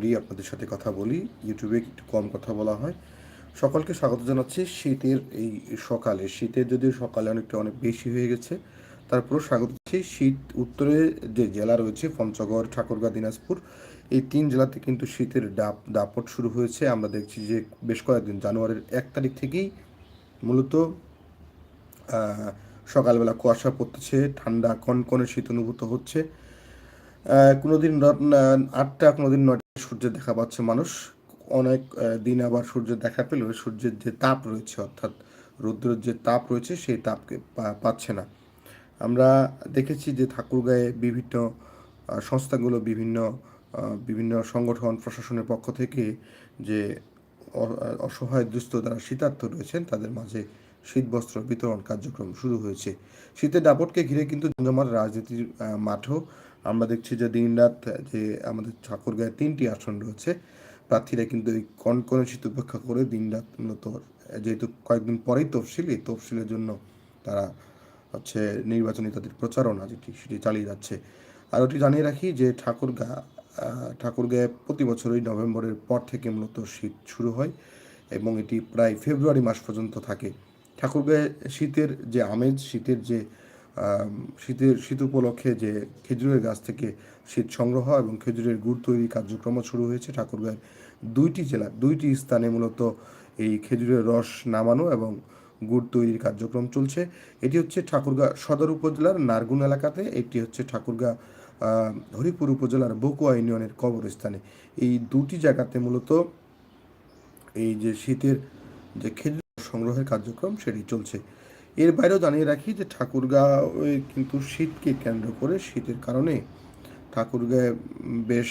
করি আপনাদের সাথে কথা বলি ইউটিউবে একটু কম কথা বলা হয়। সকলকে স্বাগত জানাচ্ছি। শীতের এই সকালে, শীতের যদিও সকালে অনেকটা অনেক বেশি হয়ে গেছে, তারপরও স্বাগত শীত উত্তরে যে জেলা রয়েছে, পঞ্চগড়, ঠাকুরগাঁ, দিনাজপুর, এই তিন জেলাতে কিন্তু শীতের ডাপ, দাপট শুরু হয়েছে। আমরা দেখছি যে বেশ কয়েকদিন, জানুয়ারির এক তারিখ থেকেই মূলত সকালবেলা কুয়াশা পড়তেছে, ঠান্ডা, কনকনে শীত অনুভূত হচ্ছে। কোনোদিন আটটা, কোনোদিন নয়টা সূর্যের দেখা পাচ্ছে মানুষ। অনেক দিন আবার সূর্যের দেখা পেলেও সূর্যের যে তাপ রয়েছে, অর্থাৎ রৌদ্রের যে তাপ রয়েছে, সেই তাপকে পাচ্ছে না। আমরা দেখেছি যে ঠাকুরগাঁয়ে বিভিন্ন সংস্থাগুলো, বিভিন্ন বিভিন্ন সংগঠন, প্রশাসনের পক্ষ থেকে যে অসহায় দুস্থ যারা শীতার্থ রয়েছেন, তাদের মাঝে শীতবস্ত্র বিতরণ কার্যক্রম শুরু হয়েছে। শীতের দাপটকে ঘিরে কিন্তু জমজমাট রাজনীতির মাঠও আমরা দেখছি যে দিনরাত যে আমাদের ঠাকুরগাঁয়ে তিনটি আসন রয়েছে, প্রার্থীরা কিন্তু এই কনকনে শীত উপেক্ষা করে দিনরাত মূলত, যেহেতু কয়েকদিন পরেই তফসিল, এই তফসিলের জন্য তারা হচ্ছে নির্বাচনী তাদের প্রচারণা যেটি সেটি চালিয়ে যাচ্ছে। আর ওটি জানিয়ে রাখি যে ঠাকুরগাঁ ঠাকুরগাঁয়ে প্রতি বছরই নভেম্বরের পর থেকে মূলত শীত শুরু হয় এবং এটি প্রায় ফেব্রুয়ারি মাস পর্যন্ত থাকে। ঠাকুরগাঁয়ে শীতের যে আমেজ, শীতের যে শীতের, শীত উপলক্ষে যে খেজুরের গাছ থেকে শীত সংগ্রহ এবং খেজুরের গুড় তৈরি কার্যক্রমও শুরু হয়েছে ঠাকুরগাঁয়ের দুইটি জেলা, দুইটি স্থানে মূলত এই খেজুরের রস নামানো এবং গুড় তৈরির কার্যক্রম চলছে। এটি হচ্ছে ঠাকুরগাঁ সদর উপজেলার নারগুন এলাকাতে এটি হচ্ছে ঠাকুরগাঁ হরিপুর উপজেলার বকুয়া ইউনিয়নের কবরস্থানে। এই দুটি জায়গাতে মূলত এই যে শীতের যে খেজুর সংগ্রহের কার্যক্রম, সেটি চলছে। এর বাইরেও জানিয়ে রাখি যে ঠাকুরগাঁও কিন্তু শীতকে কেন্দ্র করে শীতের কারণে ঠাকুরগাঁয়ে বেশ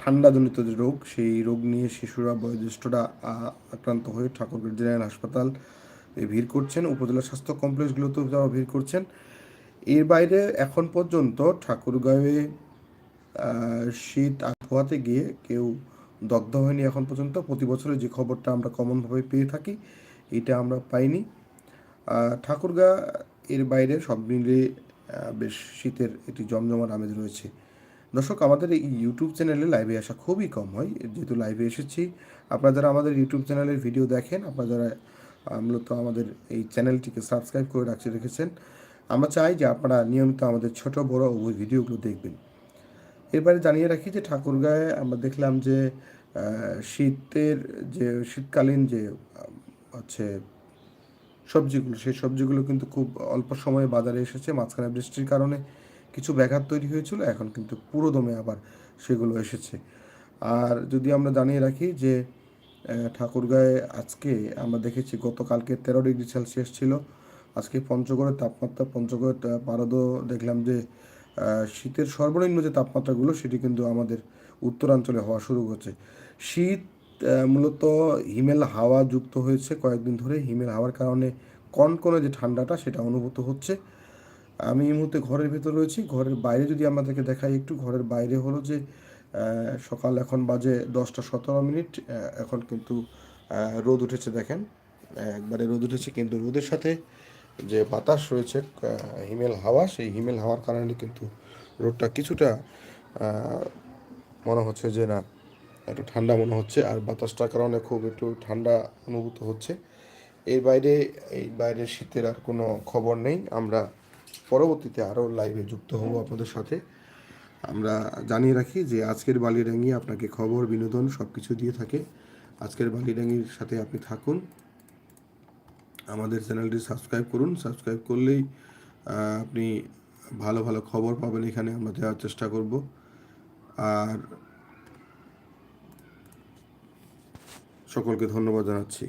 ঠান্ডাজনিত যে রোগ, সেই রোগ নিয়ে শিশুরা, বয়োজ্যেষ্ঠরা আক্রান্ত হয়ে ঠাকুরগাঁও জেনারেল হাসপাতাল ভিড় করছেন। উপজেলা স্বাস্থ্য কমপ্লেক্সগুলোতেও তারা ভিড় করছেন। এর বাইরে এখন পর্যন্ত ঠাকুরগাঁয়ে শীত আবহাওয়াতে গিয়ে কেউ দগ্ধ হয়নি। এখন পর্যন্ত প্রতি বছরের যে খবরটা আমরা কমনভাবে পেয়ে থাকি, এটা আমরা পাইনি। ঠাকুরগাঁ এর বাইরে সব মিলিয়ে বেশ শীতের একটি জমজমাট আমেজ রয়েছে। দর্শক, আমাদের এই ইউটিউব চ্যানেলে লাইভে আসা খুবই কম হয়। যেহেতু লাইভে এসেছি, আপনারা যারা আমাদের ইউটিউব চ্যানেলের ভিডিও দেখেন, আপনারা যারা মূলত আমাদের এই চ্যানেলটিকে সাবস্ক্রাইব করে রাখতে রেখেছেন, আমরা চাই যে আপনারা নিয়মিত আমাদের ছোট, বড় ওই ভিডিওগুলো দেখবেন। এরপরে জানিয়ে রাখি যে ঠাকুরগাঁয়ে আমরা দেখলাম যে শীতের যে, শীতকালীন যে হচ্ছে সবজিগুলো সেই সবজিগুলো কিন্তু খুব অল্প সময়ে বাজারে এসেছে। মাঝখানে বৃষ্টির কারণে কিছু ব্যাঘাত তৈরি হয়েছিল এখন কিন্তু পুরো দমে আবার সেগুলো এসেছে। আর যদি আমরা জানিয়ে রাখি যে ঠাকুরগাঁয়ে আজকে আমরা দেখেছি গতকালকে তেরো ডিগ্রি সেলসিয়াস ছিল আজকে পঞ্চগড়ের তাপমাত্রা পঞ্চগড়ের আহ, পারদও দেখলাম যে শীতের সর্বনিম্ন যে তাপমাত্রাগুলো সেটি কিন্তু আমাদের উত্তরাঞ্চলে হওয়া শুরু করছে। শীত মূলত হিমেল হাওয়া যুক্ত হয়েছে কয়েকদিন ধরে। হিমেল হাওয়ার কারণে কনকনে যে ঠান্ডাটা, সেটা অনুভূত হচ্ছে। আমি এই মুহূর্তে ঘরের ভেতর রয়েছি। ঘরের বাইরে যদি আমাদেরকে দেখাই একটু, ঘরের বাইরে হলো যে সকাল এখন বাজে দশটা সতেরো মিনিট। এখন কিন্তু রোদ উঠেছে দেখেন। একবারে রোদ উঠেছে কিন্তু রোদের সাথে যে বাতাস রয়েছে হিমেল হাওয়া, সেই হিমেল হাওয়ার কারণে কিন্তু রোদটা কিছুটা মনে হচ্ছে যে না একটু ঠান্ডা মনে হচ্ছে আর বাতাসটার কারণে খুব একটু ঠান্ডা অনুভূত হচ্ছে। এর বাইরে, এই বাইরে শীতের আর কোনো খবর নেই। আমরা পরবর্তীতে আরও লাইভে যুক্ত হব আপনাদের সাথে। আমরা জানিয়ে রাখি যে আজকের বালিরাঙ্গি আপনাকে খবর, বিনোদন সব কিছু দিয়ে থাকে। আজকের বালিরাঙ্গির সাথে আপনি থাকুন। আমাদের চ্যানেলটি সাবস্ক্রাইব করুন। সাবস্ক্রাইব করলেই আপনি ভালো ভালো খবর পাবেন এখানে। আমরা দেওয়ার চেষ্টা করব। আর সকলকে ধন্যবাদ জানাচ্ছি।